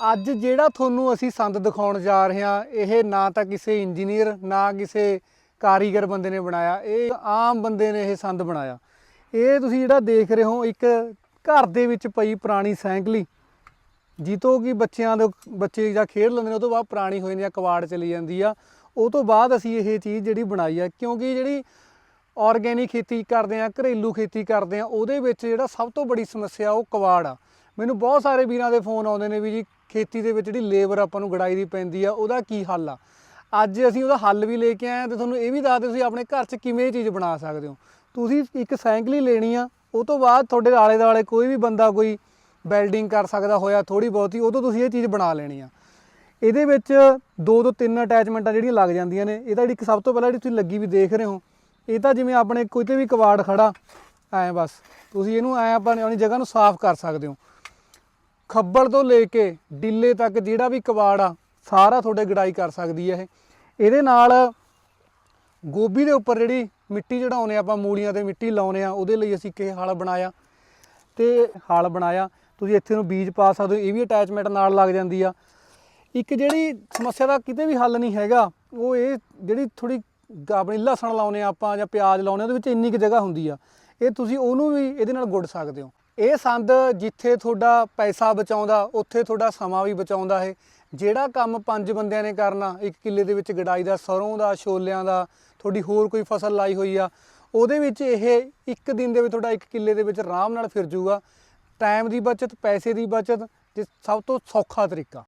ਅੱਜ ਜਿਹੜਾ ਤੁਹਾਨੂੰ ਅਸੀਂ ਸੰਦ ਦਿਖਾਉਣ ਜਾ ਰਹੇ ਹਾਂ, ਇਹ ਨਾ ਤਾਂ ਕਿਸੇ ਇੰਜੀਨੀਅਰ, ਨਾ ਕਿਸੇ ਕਾਰੀਗਰ ਬੰਦੇ ਨੇ ਬਣਾਇਆ, ਇਹ ਆਮ ਬੰਦੇ ਨੇ ਇਹ ਸੰਦ ਬਣਾਇਆ। ਇਹ ਤੁਸੀਂ ਜਿਹੜਾ ਦੇਖ ਰਹੇ ਹੋ, ਇੱਕ ਘਰ ਦੇ ਵਿੱਚ ਪਈ ਪੁਰਾਣੀ ਸਾਈਕਲੀ। ਜਿੱਤੋਂ ਕਿ ਬੱਚਿਆਂ ਦੇ ਬੱਚੇ ਜਾਂ ਖੇਡ ਲੈਂਦੇ ਨੇ, ਉਹ ਤੋਂ ਬਾਅਦ ਪੁਰਾਣੀ ਹੋ ਜਾਂਦੀ ਆ ਕਵਾੜ ਚਲੀ ਜਾਂਦੀ ਆ। ਉਹ ਤੋਂ ਬਾਅਦ ਅਸੀਂ ਇਹ ਚੀਜ਼ ਜਿਹੜੀ ਬਣਾਈ ਆ, ਕਿਉਂਕਿ ਜਿਹੜੀ ਆਰਗੇਨਿਕ ਖੇਤੀ ਕਰਦੇ ਆ, ਘਰੇਲੂ ਖੇਤੀ ਕਰਦੇ ਆ, ਉਹਦੇ ਵਿੱਚ ਜਿਹੜਾ ਸਭ ਤੋਂ ਬੜੀ ਸਮੱਸਿਆ ਉਹ ਕਵਾੜ ਆ। ਮੈਨੂੰ ਬਹੁਤ ਸਾਰੇ ਵੀਰਾਂ ਦੇ ਫੋਨ ਆਉਂਦੇ ਨੇ ਵੀ ਜੀ, ਖੇਤੀ ਦੇ ਵਿੱਚ ਜਿਹੜੀ ਲੇਬਰ ਆਪਾਂ ਨੂੰ ਗੜਾਈ ਦੀ ਪੈਂਦੀ ਆ, ਉਹਦਾ ਕੀ ਹੱਲ ਆ? ਅੱਜ ਅਸੀਂ ਉਹਦਾ ਹੱਲ ਵੀ ਲੈ ਕੇ ਆਏ ਆ ਤੇ ਤੁਹਾਨੂੰ ਇਹ ਵੀ ਦੱਸਦੇ ਤੁਸੀਂ ਆਪਣੇ ਘਰ 'ਚ ਕਿਵੇਂ ਇਹ ਚੀਜ਼ ਬਣਾ ਸਕਦੇ ਹੋ। ਤੁਸੀਂ ਇੱਕ ਸੈਂਕਲੀ ਲੈਣੀ ਆ, ਉਹ ਤੋਂ ਬਾਅਦ ਤੁਹਾਡੇ ਆਲੇ ਦੁਆਲੇ ਕੋਈ ਵੀ ਬੰਦਾ ਕੋਈ ਵੈਲਡਿੰਗ ਕਰ ਸਕਦਾ ਹੋਇਆ ਥੋੜੀ ਬਹੁਤੀ, ਉਹ ਤੋਂ ਤੁਸੀਂ ਇਹ ਚੀਜ਼ ਬਣਾ ਲੈਣੀ ਆ। ਇਹਦੇ ਵਿੱਚ ਦੋ ਤੋਂ ਤਿੰਨ ਅਟੈਚਮੈਂਟਾਂ ਜਿਹੜੀਆਂ ਲੱਗ ਜਾਂਦੀਆਂ ਨੇ ਇਹਦਾ ਜਿਹੜੀ ਸਭ ਤੋਂ ਪਹਿਲਾਂ ਜਿਹੜੀ ਤੁਸੀਂ ਲੱਗੀ ਵੀ ਦੇਖ ਰਹੇ ਹੋ, ਇਹ ਤਾਂ ਜਿਵੇਂ ਆਪਣੇ ਕੋਈ ਤੇ ਵੀ ਕਵਾੜ ਖੜਾ, ਐ ਬਸ। ਤੁਸੀਂ ਇਹਨੂੰ ਐ ਆਪਾਂ ਆਪਣੀ ਜਗ੍ਹਾ ਨੂੰ ਸਾਫ਼ ਕਰ ਸਕਦੇ ਹੋ। ਖੱਬਲ ਤੋਂ ਲੈ ਕੇ ਡਿੱਲੇ ਤੱਕ ਜਿਹੜਾ ਵੀ ਕਵਾੜ ਆ, ਸਾਰਾ ਤੁਹਾਡੇ ਗੜਾਈ ਕਰ ਸਕਦੀ ਹੈ ਇਹ। ਇਹਦੇ ਨਾਲ ਗੋਭੀ ਦੇ ਉੱਪਰ ਜਿਹੜੀ ਮਿੱਟੀ ਚੜਾਉਨੇ ਆਪਾਂ ਮੂਲੀਆਂ ਤੇ ਮਿੱਟੀ ਲਾਉਨੇ ਆ, ਉਹਦੇ ਲਈ ਅਸੀਂ ਇਹ ਹਲ ਬਣਾਇਆ। ਤੇ ਹਲ ਬਣਾਇਆ, ਤੁਸੀਂ ਇੱਥੇ ਨੂੰ ਬੀਜ ਪਾ ਸਕਦੇ ਹੋ, ਇਹ ਵੀ ਅਟੈਚਮੈਂਟ ਨਾਲ ਲੱਗ ਜਾਂਦੀ ਆ। ਇੱਕ ਜਿਹੜੀ ਸਮੱਸਿਆ ਦਾ ਕਿਤੇ ਵੀ ਹੱਲ ਨਹੀਂ ਹੈਗਾ, ਉਹ ਇਹ ਜਿਹੜੀ ਥੋੜੀ ਆਪਣੀ ਲਸਣ ਲਾਉਨੇ ਆ ਆਪਾਂ ਜਾਂ ਪਿਆਜ਼ ਲਾਉਨੇ ਉਹਦੇ ਵਿੱਚ ਇੰਨੀ ਕੁ ਜਗ੍ਹਾ ਹੁੰਦੀ ਆ। ਇਹ ਤੁਸੀਂ ਉਹਨੂੰ ਵੀ ਇਹਦੇ ਨਾਲ ਗੁੱਡ ਸਕਦੇ ਹੋ। ਇਹ ਸੰਦ ਜਿੱਥੇ ਤੁਹਾਡਾ ਪੈਸਾ ਬਚਾਉਂਦਾ, ਉੱਥੇ ਤੁਹਾਡਾ ਸਮਾਂ ਵੀ ਬਚਾਉਂਦਾ ਹੈ ਜਿਹੜਾ ਕੰਮ ਪੰਜ ਬੰਦਿਆਂ ਨੇ ਕਰਨਾ, ਇੱਕ ਕਿੱਲੇ ਦੇ ਵਿੱਚ ਗਡਾਈ ਦਾ, ਸਰੋਂ ਦਾ, ਛੋਲਿਆਂ ਦਾ, ਤੁਹਾਡੀ ਹੋਰ ਕੋਈ ਫਸਲ ਲਾਈ ਹੋਈ ਆ, ਉਹਦੇ ਵਿੱਚ ਇਹ ਇੱਕ ਦਿਨ ਦੇ ਵਿੱਚ ਤੁਹਾਡਾ ਇੱਕ ਕਿੱਲੇ ਦੇ ਵਿੱਚ ਆਰਾਮ ਨਾਲ ਫਿਰ ਜੂਗਾ। ਟਾਈਮ ਦੀ ਬਚਤ, ਪੈਸੇ ਦੀ ਬਚਤ ਤੇ ਸਭ ਤੋਂ ਸੌਖਾ ਤਰੀਕਾ।